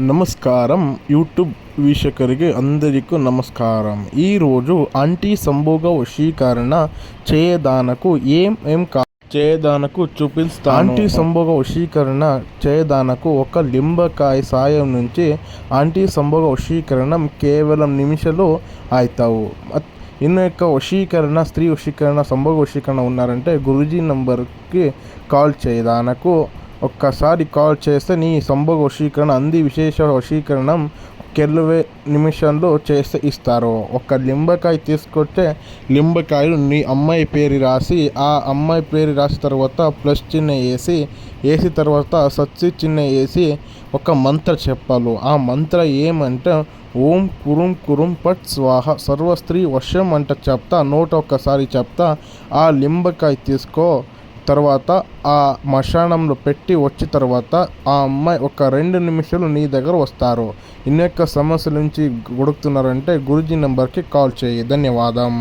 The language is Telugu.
నమస్కారం. యూట్యూబ్ వీక్షకరికి అందరికీ నమస్కారం. ఈరోజు ఆంటీ సంభోగ వశీకరణ చేయదానకు ఏం ఏం కా చేయదానకు చూపిస్తా ఆంటీ సంభోగ వశీకరణ చేయదానకు ఒక లింబకాయ సాయం నుంచి ఆంటీ సంభోగ వశీకరణం కేవలం నిమిషాలు అవుతావు ఇన్న యొక్క వశీకరణ స్త్రీ వశీకరణ సంభోగ వశీకరణ ఉన్నారంటే గురుజీ నంబర్కి కాల్ చేయదానకు ఒక్కసారి కాల్ చేస్తే నీ సంభోగ వశీకరణ అంది విశేష వశీకరణం కెలువే నిమిషంలో చేస్తే ఇస్తారు. ఒక లింబకాయ తీసుకొస్తే లింబకాయలు నీ అమ్మాయి పేరు రాసి ఆ అమ్మాయి పేరు రాసిన తర్వాత ప్లస్ చిన్న వేసి వేసి తర్వాత సచ్చి చిన్న వేసి ఒక మంత్ర చెప్పాలి. ఆ మంత్ర ఏమంటే ఓం కురుం కురుం పట్ స్వాహ సర్వస్త్రీ వర్షం అంట చెప్తా నోట ఒక్కసారి చెప్తా ఆ లింబకాయ తీసుకో తర్వాత ఆ మశానంలో పెట్టి వచ్చిన తర్వాత ఆ అమ్మాయి ఒక రెండు నిమిషాలు నీ దగ్గర వస్తారు. ఇన్ని యొక్క సమస్యల నుంచి గుడుకుతున్నారంటే గురుజీ నెంబర్కి కాల్ చేయి. ధన్యవాదం.